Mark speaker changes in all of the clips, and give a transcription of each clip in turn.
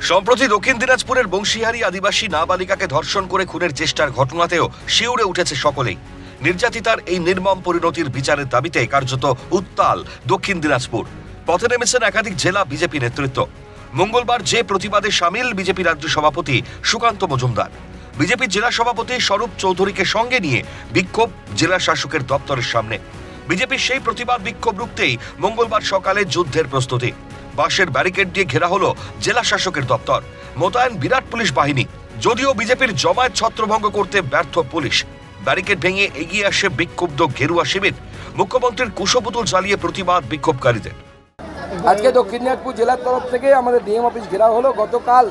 Speaker 1: সম্প্রতি দক্ষিণ দিনাজপুরের বংশীহারি আদিবাসী নাবালিকাকে ধর্ষণ করে খুনের চেষ্টার ঘটনাতেও শিউরে উঠেছে সকলেই। নির্যাতিতার এই নির্মম পরিণতির বিচারের দাবিতে কার্যত উত্তাল দক্ষিণ দিনাজপুর। পথে নেমেছেন একাধিক জেলা বিজেপি নেতৃত্ব। মঙ্গলবার যে প্রতিবাদে সামিল বিজেপি রাজ্য সভাপতি সুকান্ত মজুমদার। বিজেপি জেলা সভাপতি স্বরূপ চৌধুরীকে সঙ্গে নিয়ে বিক্ষোভ জেলা শাসকের দপ্তরের সামনে। বিজেপির সেই প্রতিবাদ বিক্ষোভ রুখতেই মঙ্গলবার সকালে যুদ্ধের প্রস্তুতি। বাঁশের ব্যারিকেড দিয়ে ঘেরা হলো জেলা শাসকের দপ্তর। মোতায়েন বিরাট পুলিশ বাহিনী, যদিও বিজেপির জমায়েত ছত্রভঙ্গ করতে ব্যর্থ পুলিশ। ব্যারিকেড ভেঙে এগিয়ে আসে বিক্ষুব্ধ গেরুয়া শিবির, মুখ্যমন্ত্রীর কুশপুতুল জ্বালিয়ে প্রতিবাদ বিক্ষোভকারীদের।
Speaker 2: আজকে দক্ষিণ দিনাজপুর জেলার তরফ থেকে আমাদের ডিএম অফিস ঘেরাও হলো। গতকাল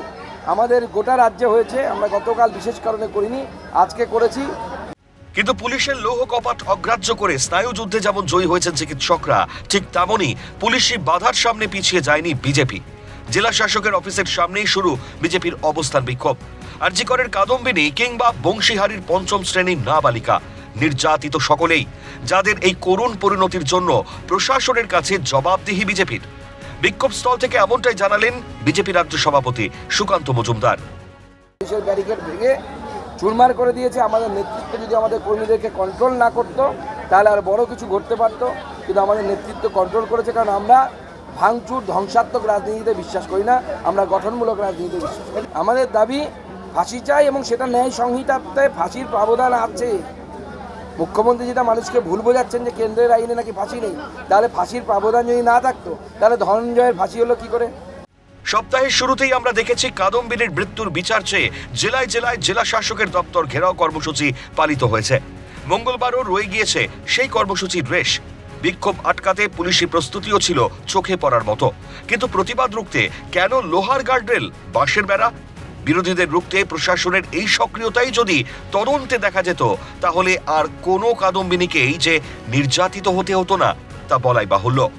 Speaker 2: আমাদের গোটা রাজ্যে হয়েছে, আমরা গতকাল বিশেষ কারণে করিনি, আজকে করেছি।
Speaker 1: কিন্তু পুলিশের লৌহ কপাট অগ্রাহ্য করে স্নায়ু যুদ্ধে যেমন জয়ী হয়েছেন চিকিৎসকরা, ঠিক তেমনই পুলিশি বাধার সামনে পিছিয়ে যায়নি বিজেপি। জেলা শাসকের অফিসের সামনেই শুরু বিজেপির অবস্থান বিক্ষোভ। আরজিকরের কাদম্বিনী কিংবা বংশীহারির পঞ্চম শ্রেণির নাবালিকা, নির্যাতিত সকলেই, যাদের এই করুণ পরিণতির জন্য প্রশাসনের কাছে জবাবদিহি বিজেপির। বিক্ষোভ স্থল থেকে এমনটাই জানালেন বিজেপি রাজ্য সভাপতি সুকান্ত মজুমদার।
Speaker 2: চুরমার করে দিয়েছে, আমাদের নেতৃত্ব যদি আমাদের কর্মীদেরকে কন্ট্রোল না করতো, তাহলে আর বড় কিছু ঘটতে পারতো। কিন্তু আমাদের নেতৃত্ব কন্ট্রোল করেছে, কারণ আমরা ভাঙচুর, ধ্বংসাত্মক রাজনীতিতে বিশ্বাস করি না, আমরা গঠনমূলক রাজনীতিতে বিশ্বাস করি আমাদের দাবি, ফাঁসি চাই এবং সেটা ন্যায় সংহিতাতে ফাঁসির প্রাবধান আছে। মুখ্যমন্ত্রী যেটা মানুষকে ভুল বোঝাচ্ছেন যে কেন্দ্রের আইনে নাকি ফাঁসি নেই, তাহলে ফাঁসির প্রাবধান যদি না থাকতো, তাহলে ধনঞ্জয়ের ফাঁসি হলো কি করে?
Speaker 1: সপ্তাহের শুরুতেই আমরা দেখেছি কাদম্বিনীর মৃত্যুর বিচার চেয়ে জেলায় জেলায় জেলা শাসকের দপ্তর ঘেরাও কর্মসূচি পালিত হয়েছে। মঙ্গলবারও রয়ে গিয়েছে সেই কর্মসূচির রেশ। বিক্ষোভ আটকাতে পুলিশি প্রস্তুতিও ছিল চোখে পড়ার মতো। কিন্তু প্রতিবাদ রুখতে কেন লোহার গার্ডরেল বাঁশের বেড়া? বিরোধীদের রুখতে প্রশাসনের এই সক্রিয়তাই যদি তদন্তে দেখা যেত, তাহলে আর কোনো কাদম্বিনীকেই যে নির্যাতিত হতে হতো না, তা বলাই বাহুল্য।